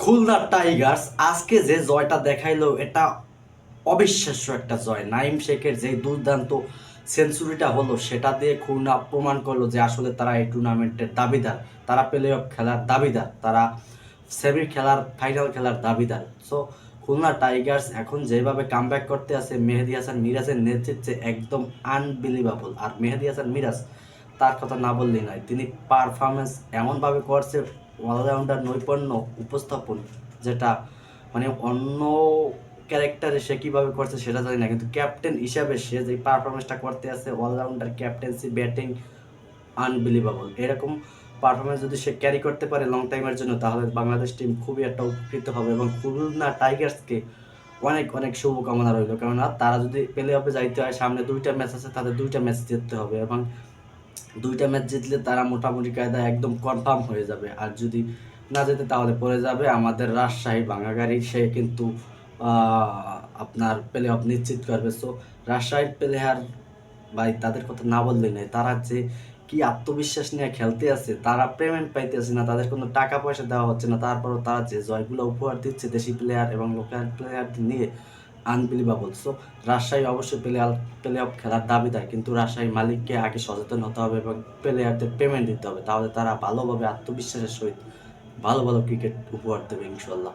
Khulna Tigers আজকে যে জয়টা দেখাইলো, এটা অবিশ্বাস্য একটা জয়। নাইম শেখের যে দুর্দান্ত সেঞ্চুরিটা হলো, সেটা দিয়ে খুলনা প্রমাণ করল যে আসলে তারা এই টুর্নামেন্টের দাবিদার। তারা প্লে অফ খেলার দাবিদার, তারা সেমি খেলার ফাইনাল খেলার দাবিদার। সো খুলনা টাইগার্স এখন যেভাবে কামব্যাক করতে আছে, মেহেদি হাসান মিরাজের নেতৃত্বে একদম আনবিলিভাবল আর মেহেদি হাসান মিরাজ, তার কথা না বললেই নয়, তিনি পারফরমেন্স এমনভাবে করছে অলরাউন্ডার নৈপুণ্য উপস্থাপন, যেটা মানে অন্য ক্যারেক্টারে সে কীভাবে করছে সেটা জানি না, কিন্তু ক্যাপ্টেন হিসাবে সে যে পারফরমেন্সটা করতে আছে অলরাউন্ডার ক্যাপ্টেন্সি ব্যাটিং আনবিলিভেবল এরকম পারফরমেন্স যদি সে ক্যারি করতে পারে লং টাইমের জন্য, তাহলে বাংলাদেশ টিম খুবই একটা উপকৃত হবে এবং খুলনা টাইগার্সকে অনেক অনেক শুভকামনা রইল। কেননা তারা যদি প্লে অফে যাইতে হয়, সামনে দুইটা ম্যাচ আছে, তাদের দুইটা ম্যাচ জিততে হবে এবং দুইটা ম্যাচ জিতলে তারা মোটামুটি কায়দায় একদম কনফার্ম হয়ে যাবে। আর যদি না যেতে তাহলে পড়ে যাবে। আমাদের রাজশাহী বাঙাগাড়ি সে কিন্তু আপনার প্লে অফ নিশ্চিত করবে। সো রাজশাহীর প্লেয়ার ভাই, তাদের কথা না বললেই নাই তারা যে কি আত্মবিশ্বাস নিয়ে খেলতে আছে, তারা পেমেন্ট পাইতে পাইতেছে না। তাদের কোনো টাকা পয়সা দেওয়া হচ্ছে না। তারপরও তারা যে জয়গুলো উপহার দিচ্ছে দেশি প্লেয়ার এবং লোকাল প্লেয়ার নিয়ে আনবিলিভাবল সো রাজশাহী অবশ্যই প্লে প্লে অফ খেলার দাবি দাবিদার, কিন্তু রাজশাহীর মালিককে আগে সচেতন হতে হবে এবং প্লেয়ারদের পেমেন্ট দিতে হবে। তাহলে তারা ভালোভাবে আত্মবিশ্বাসের সহিত ভালো ভালো ক্রিকেট উপহার দেবে ইনশাল্লাহ